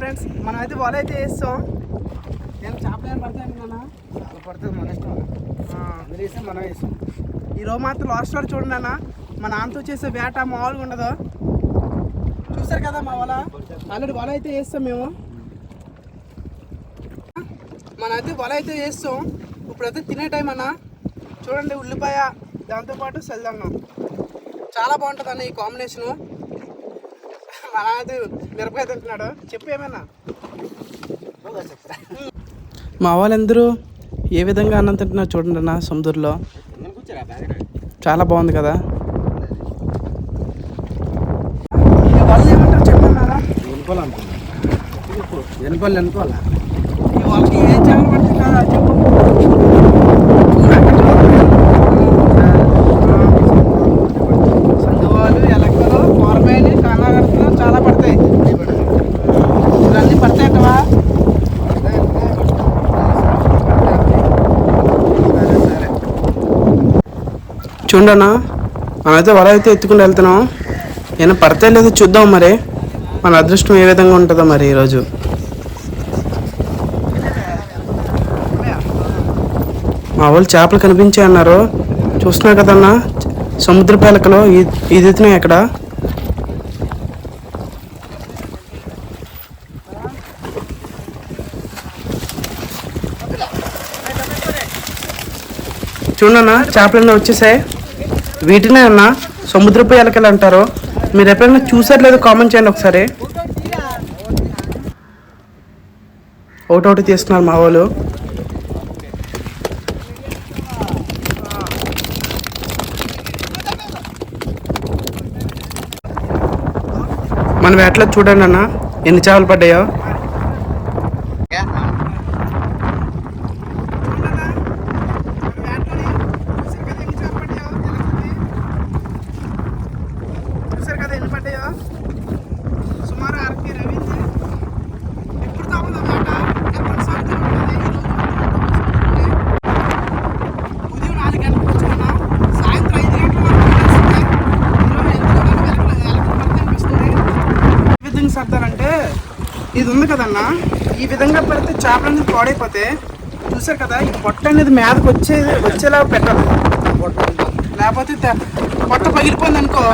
Friends మనం అయితే వల అయితే వేస్తాం నేను చేపలు పడతాను నాన్న? చాలా పడుతుంది మన ఇష్టం అందరూ వేస్తే మనం వేస్తాం ఈ రోజు మాత్రం లాస్ట్ వరకు చూడండి అన్న మా నాన్నతో చేసే వేట మామూలుగా ఉండదు. చూసారు కదా మా వల? ఆల్రెడీ వల అయితే వేస్తాం మేము. మనైతే వల అయితే వేస్తాం ఇప్పుడైతే తినే టైం అన్న. చూడండి ఉల్లిపాయ దాంతోపాటు సెల్దన్నం. చాలా బాగుంటుంది అన్న ఈ కాంబినేషను మిరపకాయ తింటున్నాడు. చెప్పు ఏమైనా? మా వాళ్ళందరూ ఏ విధంగా అన్నం తింటున్నారు చూడండి అన్న సముద్రంలో. చాలా బాగుంది కదా? వెనుకోవాలి వెనుకోవాలా? ఈ వాళ్ళకి ఏ పడుతుంది అది చెప్పు. చూడన్నా మనమైతే వల అయితే ఎత్తుకుని వెళ్తున్నాం. ఏమైనా పడితే లేదు చూద్దాం మరి. మన అదృష్టం ఏ విధంగా ఉంటుందో మరి ఈరోజు. మా వాళ్ళు చేపలు కనిపించాయి అన్నారు. చూస్తున్నా కదన్నా. సముద్ర పేలకలో ఇది ఎత్తున్నాయి అక్కడ. చూడన్నా చేపలన్నీ వచ్చేసాయి? వీటినే అన్న సముద్రపు ఎలకలు అంటారు. మీరు ఎప్పుడైనా చూసారు లేదో కామెంట్ చేయండి ఒకసారి. ఒకటొకటి తీస్తున్నారు మా వాళ్ళు. మన వేటలో చూడండి అన్న ఎన్ని చేపలు పడ్డాయో చూసారు కదా ఎన్ని పడ్డాయో సుమారు అరకి రవీంద్ర ఎప్పుడు తాగుతుందో వేట ఎప్పుడు సాగుతూ ఉంటుంది ఈ రోజు ఉదయం నాలుగు గంటలకు వచ్చాను సాయంత్రం ఐదు గంటల వరకు వస్తుంది. ఈరోజు ఎందుకో నాకు వెలకలు- వెలకలు పడితే అనిపిస్తుంది. ఏ విధంగా సర్దారంటే ఇది ఉంది కదన్నా. ఈ విధంగా పెడితే చేపలు అనేది పాడైపోతే చూసారు కదా ఈ పొట్ట అనేది మీదకి వచ్చే వచ్చేలా పెట్టాలి లేకపోతే పొట్ట పగిలిపోయింది అనుకో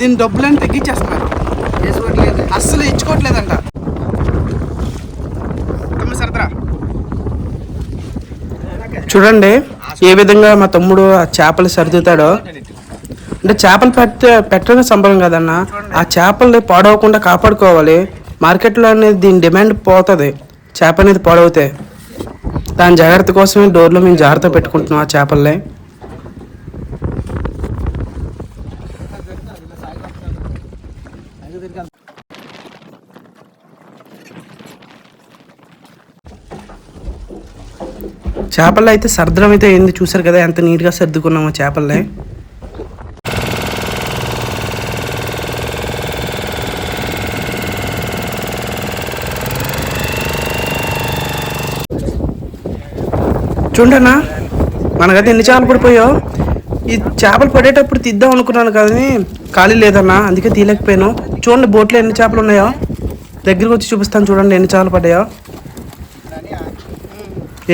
దీని డబ్బులని తగ్గించేస్తున్నారు. అస్సలు ఇచ్చుకోవట్లేదంట. చూడండి ఏ విధంగా మా తమ్ముడు ఆ చేపలు సర్దుతాడో. అంటే చేపలు పెట్టే పెట్టడం సంబరం కదన్నా. ఆ చేపల్ని పాడవకుండా కాపాడుకోవాలి. మార్కెట్లో అనేది దీని డిమాండ్ పోతుంది. చేప అనేది పాడవుతాయి దాని జాగ్రత్త కోసమే డోర్లో మేము జాగ్రత్త పెట్టుకుంటున్నాం ఆ చేపల్ని. చేపల్లో అయితే సర్దడం అయితే ఏంది చూసారు కదా ఎంత నీట్గా సర్దుకున్నామో చేపల్ని. చూడన్నా మనకైతే ఎన్ని చేపలు పడిపోయావు ఈ చేపలు పడేటప్పుడు తీద్దాం అనుకున్నాను కానీ ఖాళీ లేదన్నా అందుకే తీయలేకపోయాను. చూడండి బోట్లో ఎన్ని చేపలు ఉన్నాయో. దగ్గరికి వచ్చి చూపిస్తాను చూడండి ఎన్ని చేపలు పడ్డాయో.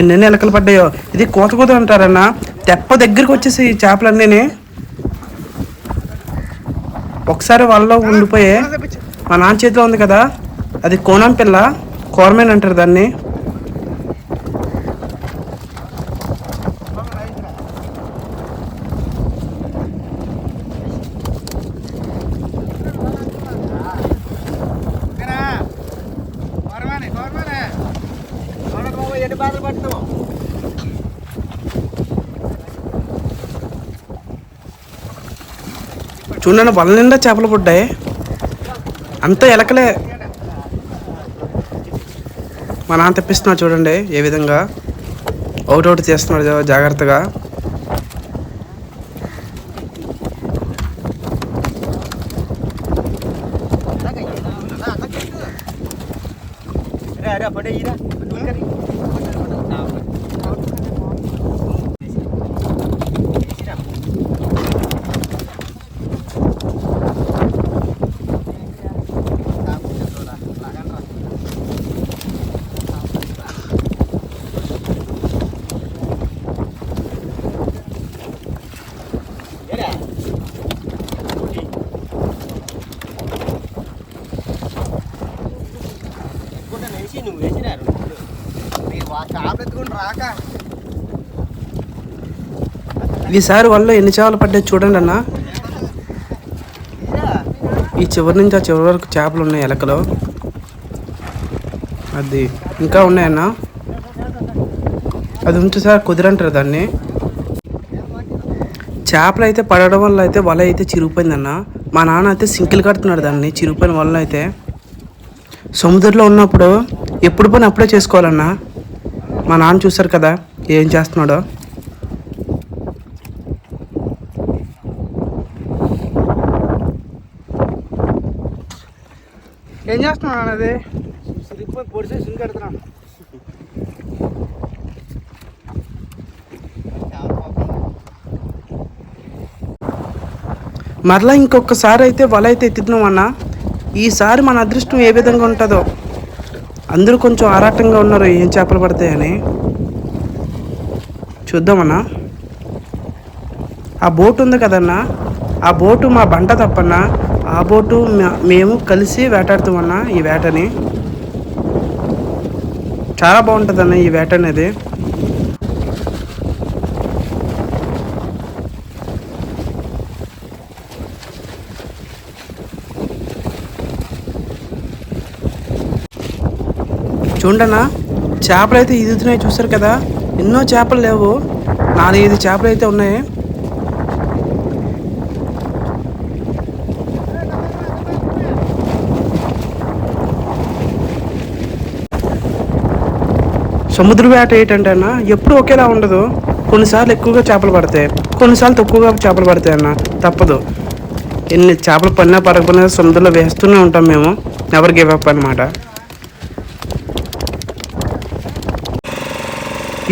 ఎన్ని ఎలకలు పడ్డాయో. ఇది కోత కోత అంటారన్నా. తెప్ప దగ్గరికి వచ్చేసి ఈ చేపలన్నీ ఒకసారి వాళ్ళలో ఉండిపోయే మా నాన్న చేతిలో ఉంది కదా అది కోనం పిల్ల కోరమేన్ అంటారు దాన్ని. చూడండి వల నిండా చేపలు పడ్డాయి. అంతా ఎలకలే. మా నాన్న తెప్పిస్తున్నాడు చూడండి ఏ విధంగా. ఒకటొకటి చేస్తున్నాడు జా- జాగ్రత్తగా. అరే అరే ఈసారి వల్ల ఎన్ని చేపలు పడ్డాయి చూడండి అన్న. ఈ చివరి నుంచి ఆ చివరి వరకు చేపలు ఉన్నాయి ఎలకలో. అది ఇంకా ఉన్నాయన్న. అది ఉంచు సార్ కుదిరంటారు దాన్ని. చేపలు అయితే పడడం వల్ల అయితే వల అయితే చిరిగిపోయిందన్న మా నాన్న అయితే సింకిల్ కడుతున్నాడు దాన్ని చిరిగిపోయిన వల్ల అయితే. సముద్రంలో ఉన్నప్పుడు ఎప్పుడు పని అప్పుడే చేసుకోవాలన్నా. మా నాన్న చూసారు కదా ఏం చేస్తున్నాడో. ఏం చేస్తున్నాడు అన్నది సిరిగిపోయి పొడిసే సింగ్ కడుతున్నాను మరలా ఇంకొకసారి అయితే వల అయితే ఎత్తుతున్నాం అన్న. ఈసారి మన అదృష్టం ఏ విధంగా ఉంటుందో. అందరూ కొంచెం ఆరాటంగా ఉన్నారు ఏం చేపలు పడతాయని. చూద్దామన్నా. ఆ బోటు ఉంది కదన్నా ఆ బోటు మా బంట తప్పన్నా ఆ బోటు మ- మేము కలిసి వేటాడుతామన్నా ఈ వేటని. చాలా బాగుంటుందన్న ఈ వేట అనేది. చూడనా? చేపలు అయితే ఈదుతున్నాయి చూసారు కదా? ఎన్నో చేపలు లేవు. నాలుగైదు చేపలు అయితే ఉన్నాయి. సముద్ర వేట ఏంటంటే అన్న ఎప్పుడు ఒకేలా ఉండదు. కొన్నిసార్లు ఎక్కువగా చేపలు పడతాయి. కొన్నిసార్లు తక్కువగా చేపలు పడతాయి అన్న. తప్పదు. ఎన్ని చేపలు పడినా పడకపోయినా సముద్రంలో వేస్తూనే ఉంటాం మేము. ఎవరు గివ్ అప్ అనమాట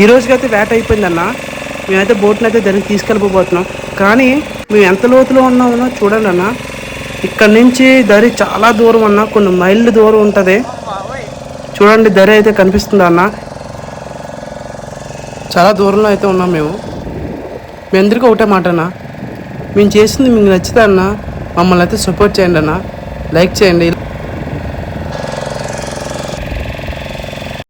ఈ రోజుకైతే వేట అయిపోయిందన్న. మేమైతే బోట్ని అయితే దానికి తీసుకెళ్ళిపోతున్నాం కానీ మేము ఎంత లోతులో ఉన్నామో చూడండి అన్న ఇక్కడ నుంచి దరి చాలా దూరం అన్న కొన్ని మైళ్ళు దూరం ఉంటుంది. చూడండి దరి అయితే కనిపిస్తుంది అన్న. చాలా దూరంలో అయితే ఉన్నాం మేము. మీ అందరికీ ఒకటే మాట అన్న మేము చేసింది మీకు నచ్చితే అన్న మమ్మల్ని అయితే సపోర్ట్ చేయండి అన్న. లైక్ చేయండి.